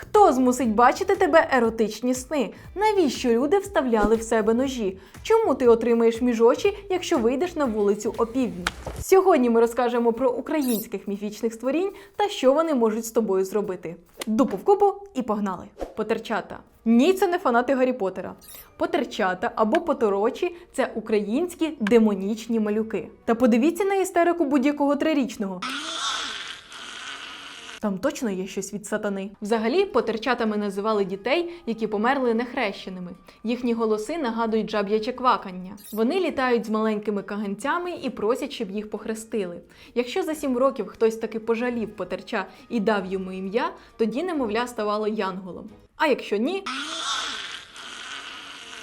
Хто змусить бачити тебе еротичні сни? Навіщо люди вставляли в себе ножі? Чому ти отримаєш між очі, якщо вийдеш на вулицю опівдні? Сьогодні ми розкажемо про українських міфічних створінь та що вони можуть з тобою зробити. Дупу в купу і погнали! Потерчата. Ні, це не фанати Гаррі Поттера. Потерчата або поторочі це українські демонічні малюки. Та подивіться на істерику будь-якого трирічного. Там точно є щось від сатани. Взагалі, потерчатами називали дітей, які померли нехрещеними. Їхні голоси нагадують жаб'яче квакання. Вони літають з маленькими каганцями і просять, щоб їх похрестили. Якщо за сім років хтось таки пожалів потерча і дав йому ім'я, тоді немовля ставало янголом. А якщо ні,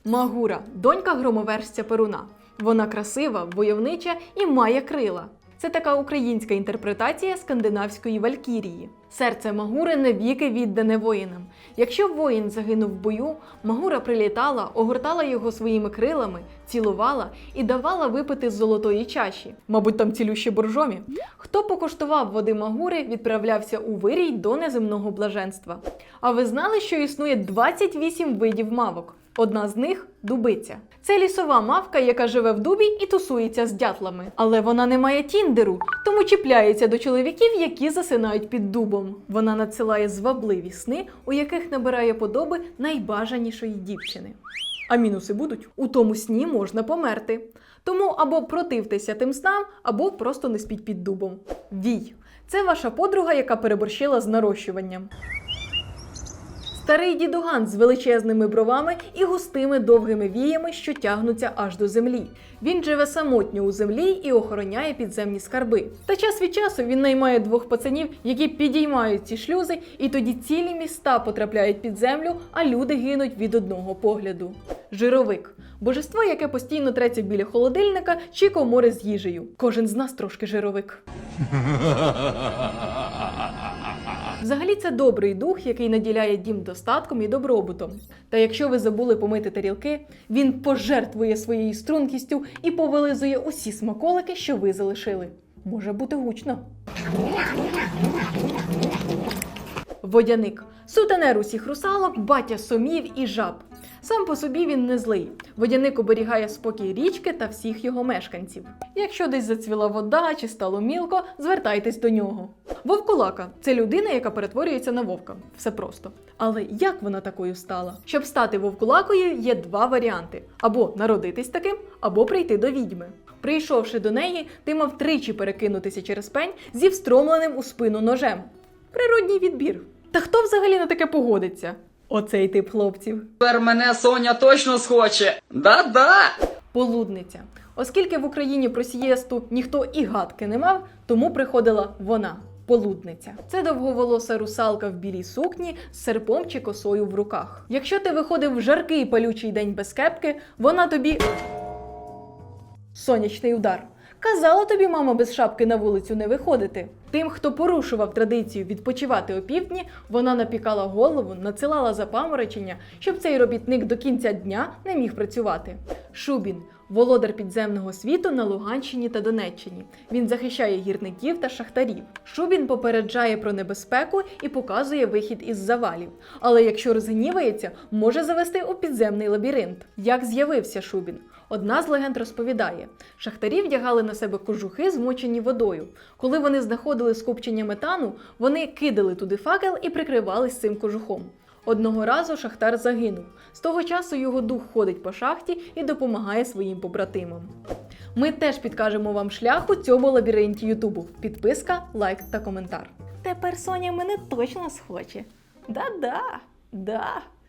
Магура, донька громоверця Перуна. Вона красива, войовнича і має крила. Це така українська інтерпретація скандинавської валькірії. Серце Магури навіки віддане воїнам. Якщо воїн загинув в бою, Магура прилітала, огортала його своїми крилами, цілувала і давала випити з золотої чаші. Мабуть, там цілющі боржомі. Хто покуштував води Магури, відправлявся у вирій до неземного блаженства. А ви знали, що існує 28 видів мавок? Одна з них дубиця. Це лісова мавка, яка живе в дубі і тусується з дятлами. Але вона не має тіндеру, тому чіпляється до чоловіків, які засинають під дубом. Вона надсилає звабливі сни, у яких набирає подоби найбажанішої дівчини. А мінуси будуть у тому сні можна померти. Тому або противтеся тим снам, або просто не спіть під дубом. Вій це ваша подруга, яка переборщила з нарощуванням. Старий дідуган з величезними бровами і густими довгими віями, що тягнуться аж до землі. Він живе самотньо у землі і охороняє підземні скарби. Та час від часу він наймає двох пацанів, які підіймають ці шлюзи, і тоді цілі міста потрапляють під землю, а люди гинуть від одного погляду. Жировик божество, яке постійно треться біля холодильника чи комори з їжею. Кожен з нас трошки жировик. Взагалі це добрий дух, який наділяє дім достатком і добробутом. Та якщо ви забули помити тарілки, він пожертвує своєю стрункістю і повилизує усі смаколики, що ви залишили. Може бути гучно. Водяник сутенер усіх русалок, батя сомів і жаб. Сам по собі він не злий. Водяник оберігає спокій річки та всіх його мешканців. Якщо десь зацвіла вода чи стало мілко, звертайтесь до нього. Вовкулака це людина, яка перетворюється на вовка. Все просто. Але як вона такою стала? Щоб стати вовкулакою, є два варіанти: або народитись таким, або прийти до відьми. Прийшовши до неї, ти мав тричі перекинутися через пень зі встромленим у спину ножем. Природній відбір. Та хто взагалі на таке погодиться? Оцей тип хлопців. Тепер мене Соня точно схоче. Да-да. Полудниця. Оскільки в Україні про сієсту ніхто і гадки не мав, тому приходила вона. Полудниця це довговолоса русалка в білій сукні з серпом чи косою в руках. Якщо ти виходив в жаркий палючий день без кепки, вона тобі сонячний удар. Казала тобі мама без шапки на вулицю не виходити. Тим, хто порушував традицію відпочивати опівдні, вона напікала голову, надсилала запаморочення, щоб цей робітник до кінця дня не міг працювати. Шубін володар підземного світу на Луганщині та Донеччині. Він захищає гірників та шахтарів. Шубін попереджає про небезпеку і показує вихід із завалів. Але якщо розгнівається, може завести у підземний лабіринт. Як з'явився Шубін? Одна з легенд розповідає: шахтарі вдягали на себе кожухи, змочені водою. Коли вони знаходили скупчення метану, вони кидали туди факел і прикривались цим кожухом. Одного разу шахтар загинув. З того часу його дух ходить по шахті і допомагає своїм побратимам. Ми теж підкажемо вам шлях у цьому лабіринті Ютубу. Підписка, лайк та коментар. Тепер Соня мене точно схоче. Да-да, да.